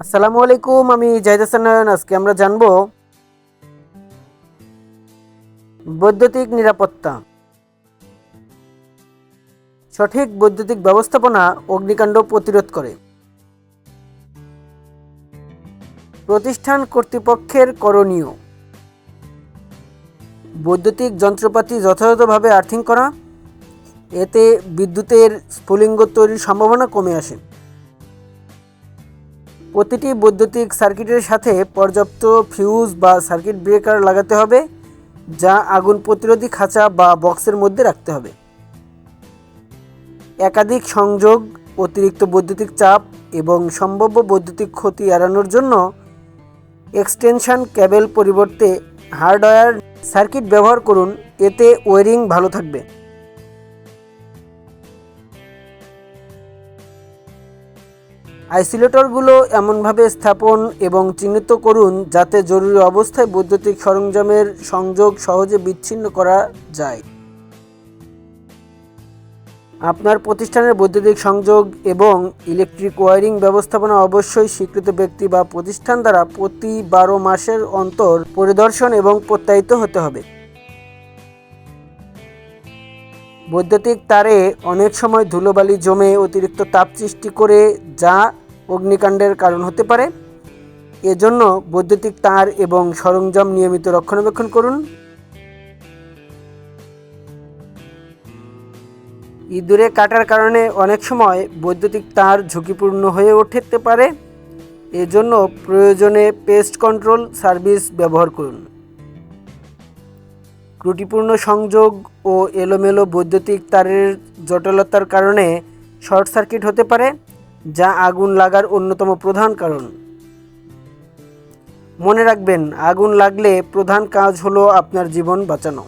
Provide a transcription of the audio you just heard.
আসসালামু আলাইকুম, আমি জাহিদ হাসান আজকে আমরা জানব বৈদ্যুতিক নিরাপত্তা। সঠিক বৈদ্যুতিক ব্যবস্থাপনা অগ্নিকাণ্ড প্রতিরোধ করে। প্রতিষ্ঠান কর্তৃপক্ষের করণীয়। বৈদ্যুতিক যন্ত্রপাতি যথাযথভাবে আর্থিং করা। এতে বিদ্যুতের স্ফুলিঙ্গ তৈরির সম্ভাবনা কমে আসে। প্রতিটি বৈদ্যুতিক সার্কিটের সাথে পর্যাপ্ত ফিউজ বা সার্কিট ব্রেকার লাগাতে হবে, যা আগুন প্রতিরোধী খাঁচা বা বক্সের মধ্যে রাখতে হবে। একাধিক সংযোগ, অতিরিক্ত বৈদ্যুতিক চাপ এবং সম্ভাব্য বৈদ্যুতিক ক্ষতি এড়ানোর জন্য এক্সটেনশন কেবল পরিবর্তে হার্ডওয়্যার সার্কিট ব্যবহার করুন, এতে ওয়ারিং ভালো থাকবে। আইসোলেটরগুলো এমনভাবে স্থাপন এবং চিহ্নিত করুন যাতে জরুরি অবস্থায় বৈদ্যুতিক সরঞ্জামের সংযোগ সহজে বিচ্ছিন্ন করা যায়। আপনার প্রতিষ্ঠানের বৈদ্যুতিক সংযোগ এবং ইলেকট্রিক ওয়ারিং ব্যবস্থাপনা অবশ্যই স্বীকৃত ব্যক্তি বা প্রতিষ্ঠান দ্বারা প্রতি বারো মাসের অন্তর পরিদর্শন এবং প্রত্যায়িত হতে হবে। বৈদ্যুতিক তারে অনেক সময় ধুলোবালি জমে অতিরিক্ত তাপ সৃষ্টি করে যা অগ্নিকাণ্ডের কারণ হতে পারে। এজন্য বৈদ্যুতিক তার এবং সরঞ্জাম নিয়মিত রক্ষণাবেক্ষণ করুন। ইঁদুরে কাটার কারণে অনেক সময় বৈদ্যুতিক তার ঝুঁকিপূর্ণ হয়ে উঠতে পারে। এজন্য প্রয়োজনে পেস্ট কন্ট্রোল সার্ভিস ব্যবহার করুন। ত্রুটিপূর্ণ সংযোগ ও এলোমেলো বৈদ্যুতিক তারের জটিলতার কারণে শর্ট সার্কিট হতে পারে, যা আগুন লাগার অন্যতম প্রধান কারণ। মনে রাখবেন, আগুন লাগলে প্রধান কাজ হলো আপনার জীবন বাঁচানো।